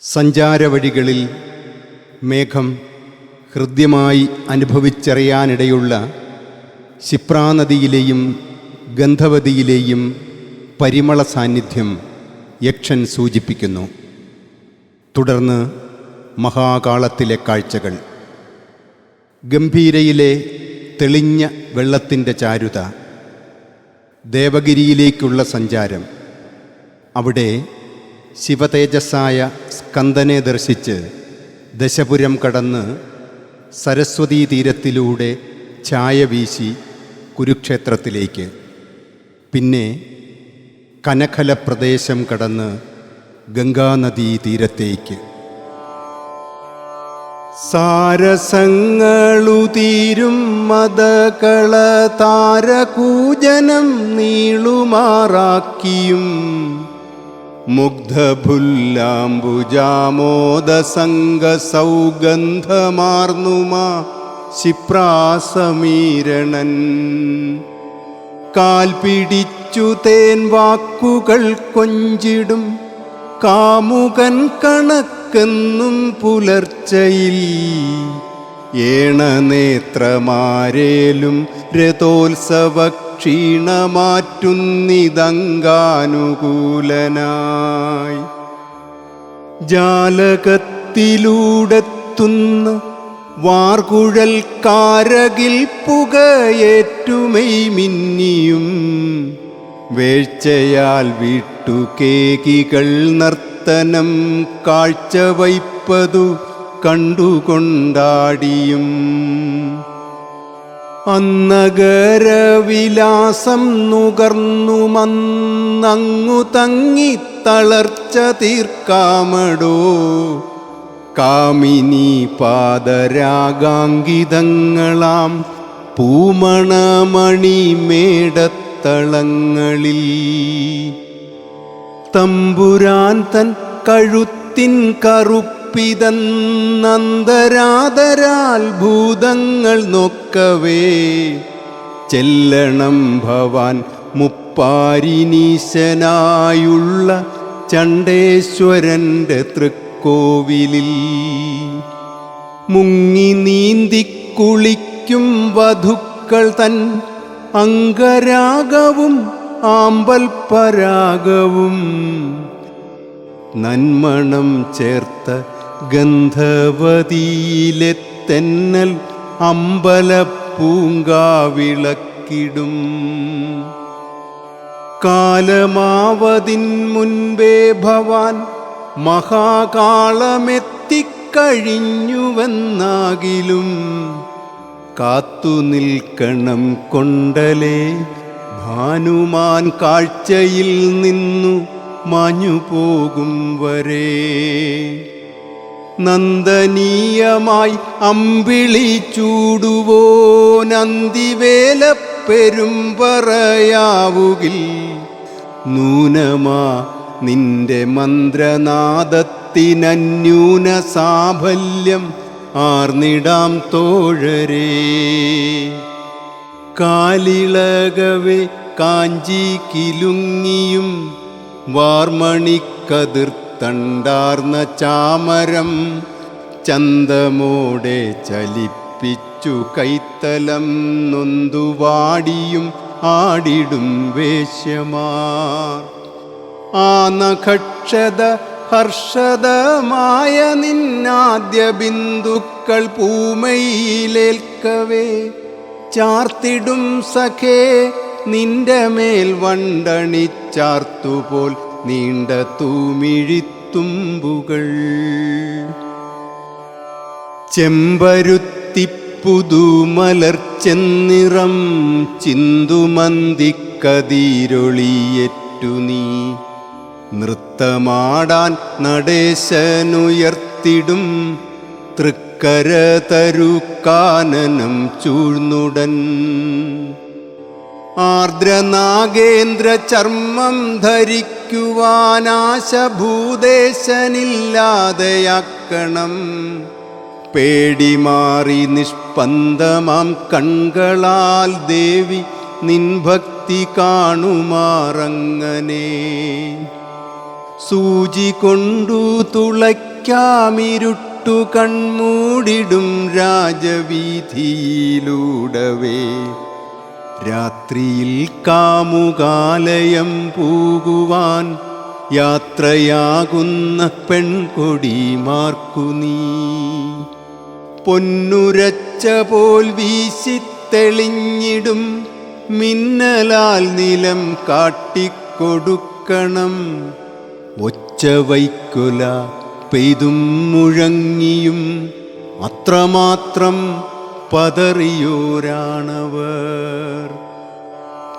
സഞ്ചാരവഴികളിൽ മേഘം ഹൃദ്യമായി അനുഭവിച്ചറിയാനിടയുള്ള ശിപ്രാനദിയിലെയും ഗന്ധവതിയിലെയും പരിമള സാന്നിധ്യം യക്ഷൻ സൂചിപ്പിക്കുന്നു. തുടർന്ന് മഹാകാളത്തിലെ കാഴ്ചകൾ. ഗംഭീരയിലെ തെളിഞ്ഞ വെള്ളത്തിന്റെ ചാരുത. ദേവഗിരിയിലേക്കുള്ള സഞ്ചാരം. അവിടെ ശിവതേജസ്സായ സ്കന്ദനെ ദർശിച്ച് ദശപുരം കടന്ന് സരസ്വതീ തീരത്തിലൂടെ ഛായ വീശി കുരുക്ഷേത്രത്തിലേക്ക്. പിന്നെ കനഖല പ്രദേശം കടന്ന് ഗംഗാനദീ തീരത്തേക്ക്. സാരസങ്ങളുതീരും മതകള താരകൂജനം നീളുമാറാക്കിയും മുഗ്ധഭുല്ലാംബുജാമോദസംഗ ശിപ്രാസമീരണൻ. കാൽപിടിച്ചു കാൽ പിടിച്ചു തേൻ വാക്കുകൾ കൊഞ്ചിടും കാമുകൻ കണക്കെന്നും പുലർച്ചയിൽ. ഏണനേത്രമാരേലും രഥോത്സവ ക്ഷീണമാറ്റുന്നിതങ്കാനുകൂലനായി ജാലകത്തിലൂടെത്തുന്ന വാർകുഴൽ കാരകിൽ പുകയേറ്റുമൈ മിന്നിയും വേഴ്ചയാൽ വീട്ടുകേകികൾ നർത്തനം കാഴ്ചവയ്പ്പതു കണ്ടുകൊണ്ടാടിയും അന്നഗരവിലാസം നുകർന്നു മന്നങ്ങു തങ്ങി തളർച്ച തീർക്കാമടോ. കാമിനി പാദരാഗാങ്കിതങ്ങളാം പൂമണമണി മേടത്തളങ്ങളിൽ. തമ്പുരാൻ തൻ കഴുത്തിൻ കറുപ്പിതന്നന്തരാതരാൽ ഭൂതങ്ങൾ നോക്കവേ. ചെല്ലണം ഭവാൻ മുപ്പാരിനീശനായുള്ള ചണ്ടേശ്വരന്റെ തൃക്കോവിലിൽ. മുങ്ങി നീന്തി കുളിക്കും വധുക്കൾ തൻ അംഗരാഗവും ആമ്പൽ പരാഗവും നന്മണം ചേർത്ത ഗന്ധവതിയിലെ തെന്നൽ അമ്പലപ്പൂങ്കാവിളക്കിടും. കാലമാവതിൻ മുൻപേ ഭവാൻ മഹാകാളമെത്തിക്കഴിഞ്ഞുവെന്നാകിലും കാത്തുനിൽക്കണം കൊണ്ടലേ. ഭാനുമാൻ കാഴ്ചയിൽ നിന്നു മാഞ്ഞു പോകും വരെ. നന്ദനീയമായി അമ്പിളി ചൂടുവോ നന്ദിവേല പെരുമ്പറയാവുകിൽ നൂനമാ നിന്റെ മന്ത്രനാദത്തിനന്യൂന സാഫല്യം ആർന്നിടാം തോഴരേ. കാലിളകവേ കാഞ്ചി കിലുങ്ങിയും വാർമണിക്കതിർത്തണ്ടാർന്ന ചാമരം ചന്തമോടെ ചലിപ്പിച്ചു കൈത്തലം നൊന്തുവാടിയും ആടിടും വേശ്യമാർ. ആ നഖക്ഷത ഹർഷതമായ നിന്നാദ്യ ബിന്ദുക്കൾ പൂമയിലേൽക്കവേ. ചാർത്തിടും സഖേ നിന്റെ മേൽ വണ്ടണിച്ചാർത്തുപോൽ നീണ്ട തൂമിഴിത്തുമ്പുകൾ. ചെമ്പരുത്തിപ്പുതുമലർച്ചെന്നിറം ചിന്തുമന്തിക്കതിരൊളിയേറ്റു നീ. നൃത്തമാടാൻ നടേശനുയർത്തിടും തൃക്കര തരുക്കാനനം ചൂഴ്ന്നുടൻ. ആർദ്രനാഗേന്ദ്ര ചർമ്മം ധരിക്കുവാനാശഭൂദേശനില്ലാതെയാക്കണം പേടിമാറി നിഷ്പന്ദമാം കൺകളാൽ ദേവി നിൻഭക്തി കാണുമാറങ്ങനെ. സൂചി കൊണ്ടു തുളയ്ക്കാമിരുട്ടു കൺമൂടിടും രാജവീതിയിലൂടവേ രാത്രിയിൽ കാമുകാലയം പൂകുവാൻ യാത്രയാകുന്ന പെൺകൊടി മാർക്കു നീ പൊന്നുരച്ച പോൽ വീശിത്തെളിഞ്ഞിടും മിന്നലാൽ നിലം കാട്ടിക്കൊടുക്കണം. ഒച്ച വൈക്കൊല പെയ്തും മുഴങ്ങിയും അത്രമാത്രം പതറിയോരാണവർ.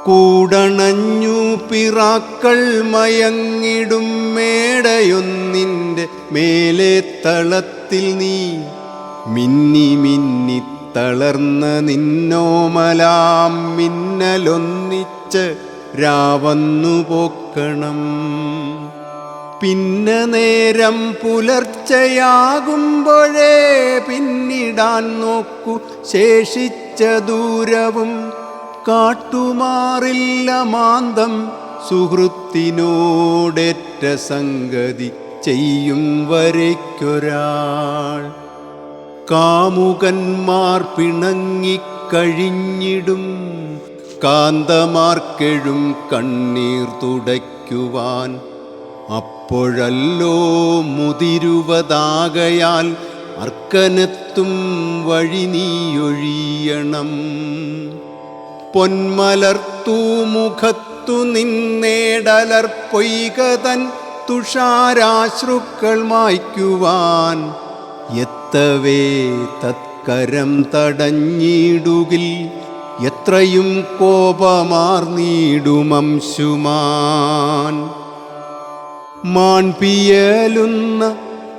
കൂടണഞ്ഞു പിറാക്കൾ മയങ്ങിടും മേടയൊന്നിന്റെ മേലെ തളത്തിൽ നീ. മിന്നി മിന്നി തളർന്ന നിന്നോമലാം മിന്നലൊന്നിച്ച് രാവന്നു പോക്കണം. പിന്നെ നേരം പുലർച്ചയാകുമ്പോഴേ പിന്നിടാൻ നോക്കു. ശേഷിച്ച ദൂരവും കാട്ടുമാറില്ല മാന്തം. സുഹൃത്തിനോടേറ്റ സംഗതി ചെയ്യും വരയ്ക്കൊരാൾ. കാമുകന്മാർ പിണങ്ങിക്കഴിഞ്ഞിടും. കാന്തമാർക്കെഴും കണ്ണീർ തുടയ്ക്കുവാൻ അപ്പോഴല്ലോ മുതിരുവതാകയാൽ അർക്കനത്തും വഴി നീയൊഴിയണം പൊന്മലർത്തു മുഖത്തു നിന്നേടലർ പൊയ്കതൻ തുഷാരാശ്രുക്കൾ മായ്ക്കുവാൻ. എത്തവേ തത്കരം തടഞ്ഞിടുകിൽ എത്രയും കോപമാർന്നീടുമംശുമാൻ. മാൺപിയലുന്ന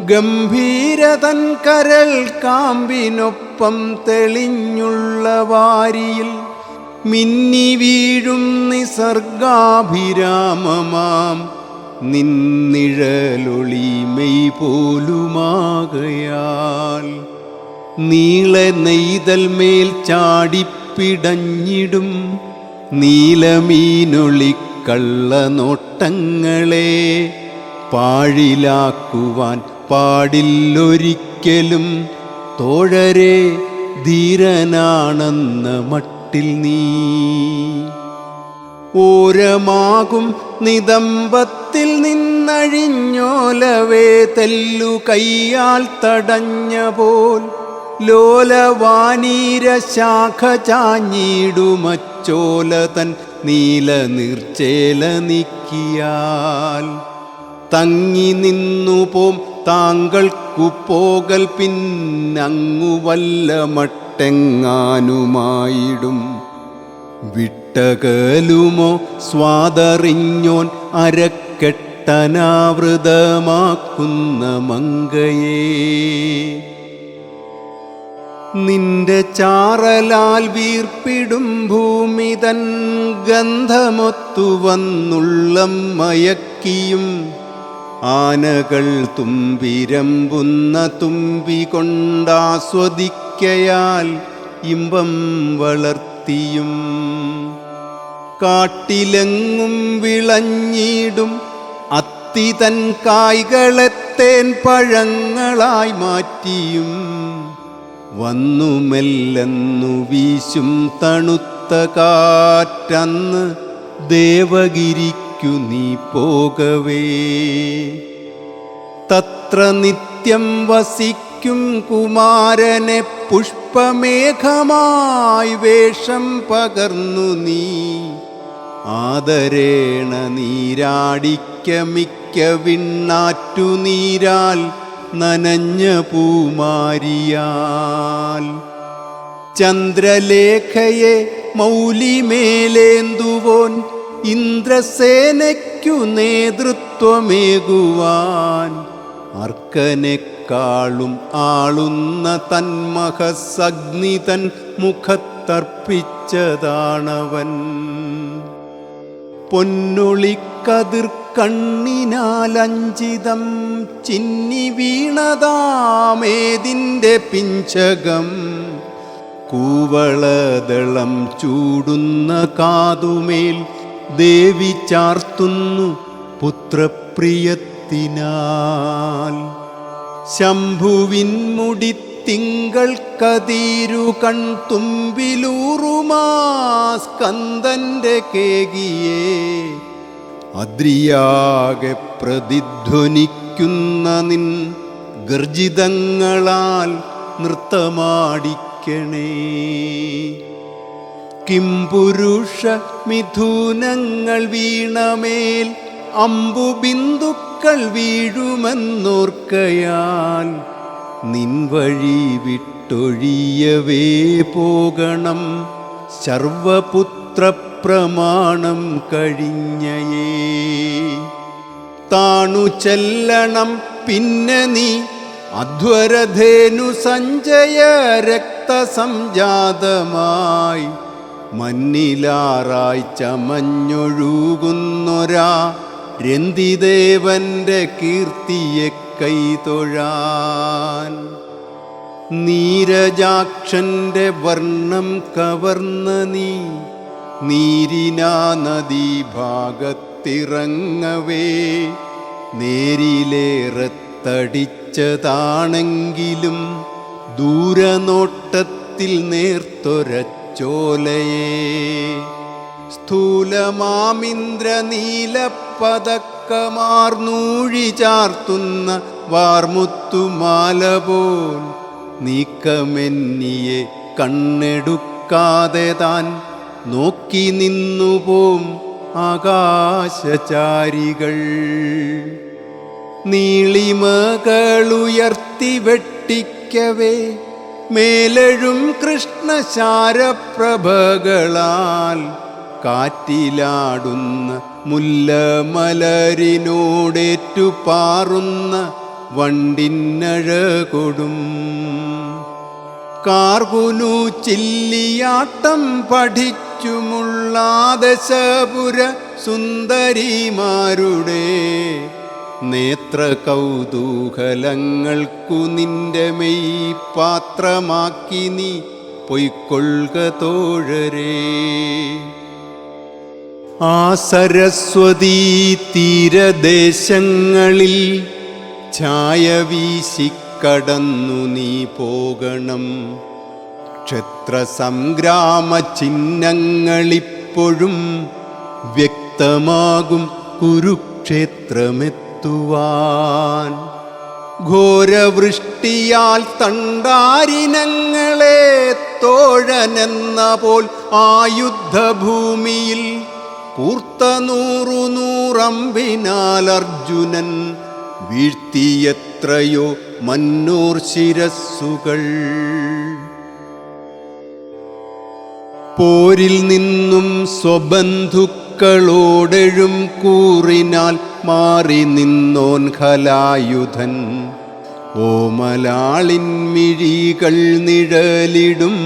ഗംഭീരതൻ കരൽ കാമ്പിനൊപ്പം തെളിഞ്ഞുള്ള വാരിയിൽ മിന്നി വീഴും നിസർഗാഭിരാമമാം. നിന്നിഴലൊളി മെയ് പോലുമാകയാൽ നീള നെയ്തൽ മേൽ ചാടിപ്പിടഞ്ഞിടും നീലമീനൊളിക്കള്ള കള്ളനോട്ടങ്ങളെ. പാഴിലാക്കുവാൻ പാടില്ലൊരിക്കലും. തോഴരെ ധീരനാണെന്ന മട്ടിൽ നീ. ഓരമാകും നിതമ്പത്തിൽ നിന്നഴിഞ്ഞോലവേ തെല്ലു കയ്യാൽ തടഞ്ഞ പോൽ ലോലവാനീര ശാഖ ചാഞ്ഞിടുമച്ചോല നീല നീർച്ചേല തങ്ങി നിന്നു പോം. താങ്കൾക്കു പോകൽ പിന്നങ്ങു വല്ല മട്ടെങ്ങാനുമായിടും. വിട്ടകലുമോ സ്വാദറിഞ്ഞോൻ അരക്കെട്ടനാവൃതമാക്കുന്ന മങ്കയേ. നിന്റെ ചാറലാൽ വീർപ്പിടും ഭൂമി തൻ ഗന്ധമൊത്തു വന്നുള്ളം മയക്കിയും. ആനകൾ തുമ്പിരമ്പുന്ന തുമ്പി കൊണ്ടാസ്വദിക്കയാൽ ഇമ്പം വളർത്തിയും. കാട്ടിലെങ്ങും വിളഞ്ഞിടും അത്തിതൻ കായ്കളെത്തേൻ പഴങ്ങളായി മാറ്റിയും. വന്നുമെല്ലെന്നു വീശും തണുത്ത കാറ്റന്ന് ദേവഗിരിക്കു നീ പോകവേ. തത്ര നിത്യം വസിക്കും കുമാരനെ പുഷ്പമേഘമായി വേഷം പകർന്നു നീ. ആദരേണ നീരാടിക്ക മിക്ക വിണ്ണാറ്റു നീരാൽ നനഞ്ഞ പൂമാരിയാൽ. ചന്ദ്രലേഖയെ മൗലിമേലേന്തുവോൻ ഇന്ദ്രസേനയ്ക്കു നേതൃത്വമേകുവാൻ അർക്കനെക്കാളും ആളുന്ന തന്മഹസഗ്നി തൻ മുഖത്തർപ്പിച്ചതാണവൻ. പൊന്നുളിക്കതിർ കണ്ണിനാലഞ്ചിതം ചിന്നി വീണതാമേതിന്റെ പിഞ്ചകം. കൂവളദളം ചൂടുന്ന കാതുമേൽ ദേവി ചാർത്തുന്നു പുത്രപ്രിയത്തിനാൽ. ശംഭുവിൻ മുടി തിങ്കൾ കതിരു കൺതുമ്പിലൂറുമാ സ്കന്ദന്റെ കേകിയേ. അദ്രിയാകെ പ്രതിധ്വനിക്കുന്ന നിൻ ഗർജിതങ്ങളാൽ നൃത്തമാടിക്കണേ. കിംപുരുഷ മിഥുനങ്ങൾ വീണമേൽ അമ്പുബിന്ദുക്കൾ വീഴുമെന്നോർക്കയാൽ നിൻ വഴി വിട്ടൊഴിയവേ പോകണം. സർവപുത്രപ്രമാണം കഴിഞ്ഞയേ. താണു ചെല്ലണം പിന്നെ നീ അധ്വരധേനു സഞ്ജയ രക്തസംജാതമായി മന്നിലാറായി ചമഞ്ഞൊഴുകുന്നൊരാ രന്തിദേവന്റെ കീർത്തിയെ കൈതൊഴാൻ. നീരജാക്ഷന്റെ വർണം കവർന്ന നീ നീരിനാ നദീഭാഗത്തിറങ്ങവേ. നേരിലേറത്തടിച്ചതാണെങ്കിലും ദൂരനോട്ടത്തിൽ നേർത്തൊരച്ചോലയെ സ്ഥൂലമാമിന്ദ്ര നീലപ്പതക്കമാർന്നൂഴി ചാർത്തുന്ന വാർമുത്തുമാല പോൽ നീക്കമെന്നിയെ കണ്ണെടുക്കാതെ താൻ നോക്കി നിന്നുപോം ആകാശചാരികൾ. നീളിമകളുയർത്തി വെട്ടിക്കവേ മേലഴും കൃഷ്ണശാരപ്രഭകളാൽ കാറ്റിലാടുന്ന മുല്ലമലരിനോടേറ്റുപാറുന്ന വണ്ടിന്നഴകൊടും. കാർകുനു ചില്ലിയാട്ടം പഠിച്ചുമുള്ള ദശപുര സുന്ദരിമാരുടെ നേത്ര കൗതൂഹലങ്ങൾക്കു നിന്റെ മെയ് പാത്രമാക്കി നീ പൊയ്ക്കൊള്ളുക തോഴരേ. ആ സരസ്വതീ തീരദേശങ്ങളിൽ ഛായ വീശിക്കടന്നു നീ പോകണം. ക്ഷത്രസംഗ്രാമ ചിഹ്നങ്ങളിപ്പോഴും വ്യക്തമാകും കുരുക്ഷേത്രമെത്തുവാൻ ഘോരവൃഷ്ടിയാൽ തണ്ടാരിനങ്ങളെ തോഴനെന്ന പോൽ ആയുദ്ധഭൂമിയിൽ കൂർത്ത നൂറു നൂറമ്പിനാൽ അർജുനൻ വീഴ്ത്തിയെത്രയോ മന്നൂർ ശിരസ്സുകൾ. പോരിൽ നിന്നും സ്വബന്ധുക്കളോടെഴും കൂറിനാൽ മാറി നിന്നോൻ ഖലായുധൻ. ഓമലാളിൻ മിഴികൾ നിഴലിടും.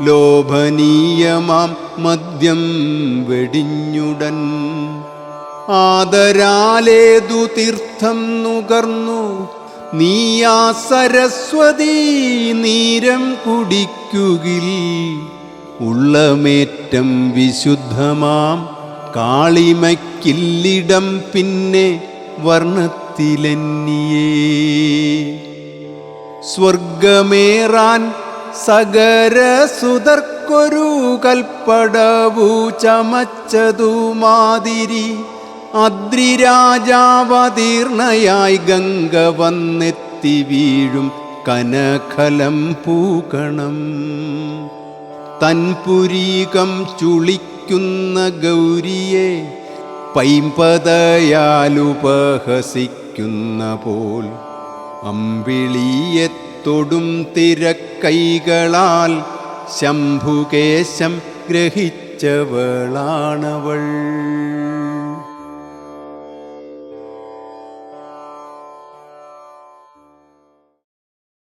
ലോഭനീയമാം മദ്യം വെടിഞ്ഞുടൻ. ആദരാലേതു തീർത്ഥം നുകർന്നു. നീയാ സരസ്വതീ നീരം കുടിക്കുകിൽ. ഉള്ളമേറ്റം വിശുദ്ധമാം കാളിമയ്ക്കില്ലിടം പിന്നെ വർണത്തിലെന്നിയേ. സ്വർഗമേറാൻ സകരസുതർക്കൊരു കൽപ്പടവു ചമച്ചതു മാതിരി അദ്രിരാജാവതീർണയായി ഗംഗ വന്നെത്തി വീഴും കനഖലം പൂക്കണം തൻപുരീകം ചുളിക്കുന്ന ഗൗരിയെ പൈമ്പതയാലുപഹസിക്കുന്ന പോൽ അമ്പിളിയെ തൊടും തിരക്കൈകളാൽ ശംഭുകേശം ഗ്രഹിച്ചവളാണവൾ.